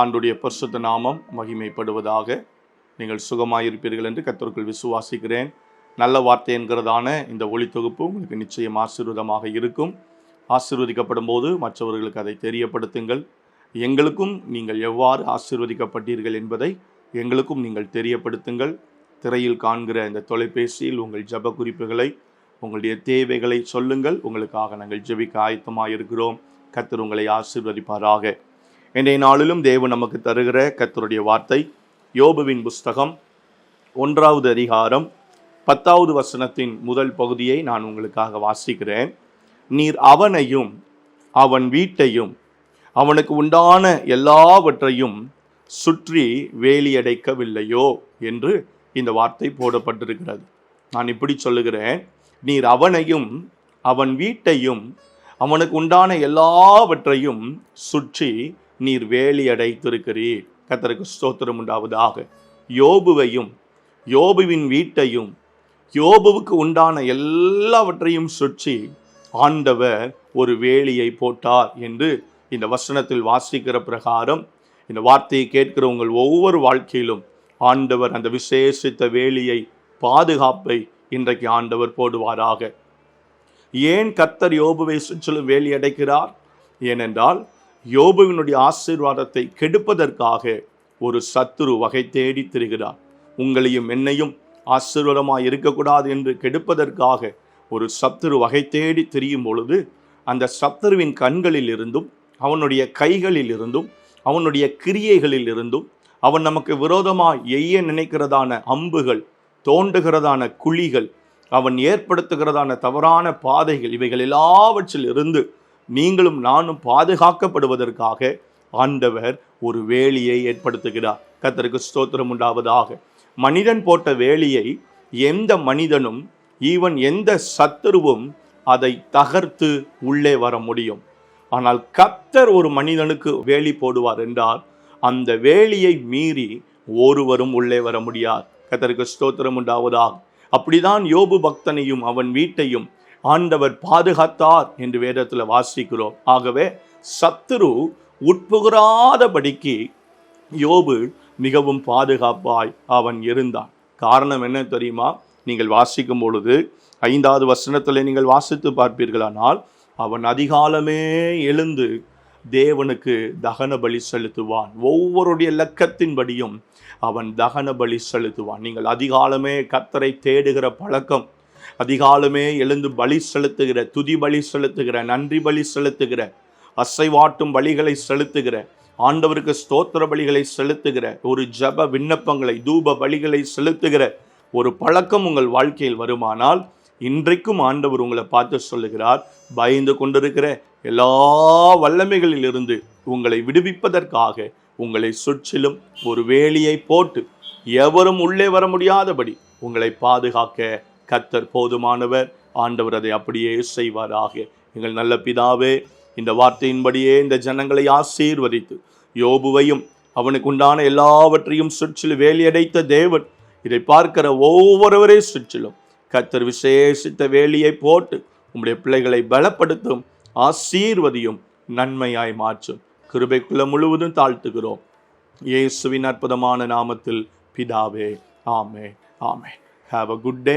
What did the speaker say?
ஆண்டுடைய பரிசுத்த நாமம் மகிமைப்படுவதாக நீங்கள் சுகமாயிருப்பீர்கள் என்று கத்தருக்குள் விசுவாசிக்கிறேன். நல்ல வார்த்தை என்கிறதான இந்த ஒளி தொகுப்பு உங்களுக்கு நிச்சயம் ஆசீர்வாதமாக இருக்கும். ஆசீர்வதிக்கப்படும் போது மற்றவர்களுக்கு அதை தெரியப்படுத்துங்கள். எங்களுக்கும் நீங்கள் எவ்வாறு ஆசீர்வதிக்கப்பட்டீர்கள் என்பதை எங்களுக்கும் நீங்கள் தெரியப்படுத்துங்கள். திரையில் காண்கிற இந்த தொலைபேசியில் உங்கள் ஜெப குறிப்புகளை உங்களுடைய தேவைகளை சொல்லுங்கள். உங்களுக்காக நாங்கள் ஜெபிக்க ஆயத்தமாக இருக்கிறோம் கத்தர் உங்களை ஆசீர்வதிப்பாராக. இன்றைய நாளிலும் தேவன் நமக்கு தருகிற கத்தருடைய வார்த்தை யோபுவின் புஸ்தகம் ஒன்றாவது அதிகாரம் பத்தாவது வசனத்தின் முதல் பகுதியை நான் உங்களுக்காக வாசிக்கிறேன். நீர் அவனையும் அவன் வீட்டையும் அவனுக்கு உண்டான எல்லாவற்றையும் சுற்றி வேலியடைக்கவில்லையோ என்று இந்த வார்த்தை போடப்பட்டிருக்கிறது. நான் இப்படி சொல்லுகிறேன் நீர் அவனையும் அவன் வீட்டையும் அவனுக்கு உண்டான எல்லாவற்றையும் சுற்றி நீர் வேலி அடைத்திருக்கிறீர். கத்தருக்கு ஸ்தோத்திரம் உண்டாவதாக. யோபுவையும் யோபுவின் வீட்டையும் யோபுவுக்கு உண்டான எல்லாவற்றையும் சுற்றி ஆண்டவர் ஒரு வேலியை போட்டார் என்று இந்த வசனத்தில் வாசிக்கிற பிரகாரம் இந்த வார்த்தையை கேட்கிற உங்கள் ஒவ்வொரு வாழ்க்கையிலும் ஆண்டவர் அந்த விசேஷித்த வேலியை பாதுகாப்பை இன்றைக்கு ஆண்டவர் போடுவாராக. ஏன் கத்தர் யோபுவை சுற்றிலும் வேலி அடைக்கிறார்? ஏனென்றால் யோபுவினுடைய ஆசீர்வாதத்தை கெடுப்பதற்காக ஒரு சத்துரு வகை தேடி திரிகிறார். உங்களையும் என்னையும் ஆசீர்வாதமாக இருக்கக்கூடாது என்று கெடுப்பதற்காக ஒரு சத்துரு வகை தேடி திரியும் பொழுது அந்த சத்துருவின் கண்களில் இருந்தும் அவனுடைய கைகளில் இருந்தும் அவனுடைய கிரியைகளில் இருந்தும் அவன் நமக்கு விரோதமாக எய்ய நினைக்கிறதான அம்புகள் தோண்டுகிறதான குழிகள் அவன் ஏற்படுத்துகிறதான தவறான பாதைகள் இவைகள் எல்லாவற்றில் இருந்து நீங்களும் நானும் பாதுகாக்கப்படுவதற்காக ஆண்டவர் ஒரு வேலியை ஏற்படுத்துகிறார். கத்தருக்கு ஸ்தோத்திரம் உண்டாவதாக. மனிதன் போட்ட வேலியை எந்த மனிதனும் ஈவன் எந்த சத்துருவும் அதை தகர்த்து உள்ளே வர முடியும். ஆனால் கத்தர் ஒரு மனிதனுக்கு வேலி போடுவார் என்றால் அந்த வேலியை மீறி ஒருவரும் உள்ளே வர முடியாது. கத்தருக்கு ஸ்தோத்திரம் உண்டாவதாக. அப்படிதான் யோபு பக்தனையும் அவன் வீட்டையும் ஆண்டவர் பாதுகாத்தார் என்று வேதத்தில் வாசிக்கிறோம். ஆகவே சத்துரு உட்புகுறாதபடிக்கு யோபு மிகவும் பாதுகாப்பாய் அவன் இருந்தான். காரணம் என்ன தெரியுமா? நீங்கள் வாசிக்கும் பொழுது ஐந்தாவது வசனத்தில் நீங்கள் வாசித்து பார்ப்பீர்களானால் அவன் அதிகாலமே எழுந்து தேவனுக்கு தகன பலி செலுத்துவான். ஒவ்வொருடைய லக்கத்தின்படியும் அவன் தகன பலி செலுத்துவான். நீங்கள் அதிகாலமே கத்தரை தேடுகிற பழக்கம் அதிகாலமே எழுந்து பலி செலுத்துகிற துதி பலி செலுத்துகிற நன்றி பலி செலுத்துகிற அசைவாட்டும் பலிகளை செலுத்துகிற ஆண்டவருக்கு ஸ்தோத்திர பலிகளை செலுத்துகிற ஒரு ஜப விண்ணப்பங்களை தூப பலிகளை செலுத்துகிற ஒரு பழக்கம் உங்கள் வாழ்க்கையில் வருமானால் இன்றைக்கும் ஆண்டவர் உங்களை பார்த்து சொல்லுகிறார் பயந்து கொண்டிருக்கிற எல்லா வல்லமைகளில் இருந்து உங்களை விடுவிப்பதற்காக உங்களை சுற்றிலும் ஒரு வேலியை போட்டு எவரும் உள்ளே வர முடியாதபடி உங்களை பாதுகாக்க கத்தர் போதுமானவர். ஆண்டவர் அதை அப்படியே செய்வாராக. எங்கள் நல்ல பிதாவே இந்த வார்த்தையின்படியே இந்த ஜனங்களை ஆசீர்வதித்து யோபுவையும் அவனுக்கு உண்டான எல்லாவற்றையும் சுற்றிலும் வேலியடைத்த தேவன் இதை பார்க்கிற ஒவ்வொருவரே சுற்றிலும் கத்தர் விசேஷித்த வேலியை போட்டு உம்முடைய பிள்ளைகளை பலப்படுத்தும் ஆசீர்வதியும் நன்மையாய் மாற்றும். கிருபைக்குள்ள முழுவதும் தாழ்த்துகிறோம். இயேசுவின் அற்புதமான நாமத்தில் பிதாவே ஆமே ஆமே ஹாவ் அ குட் டே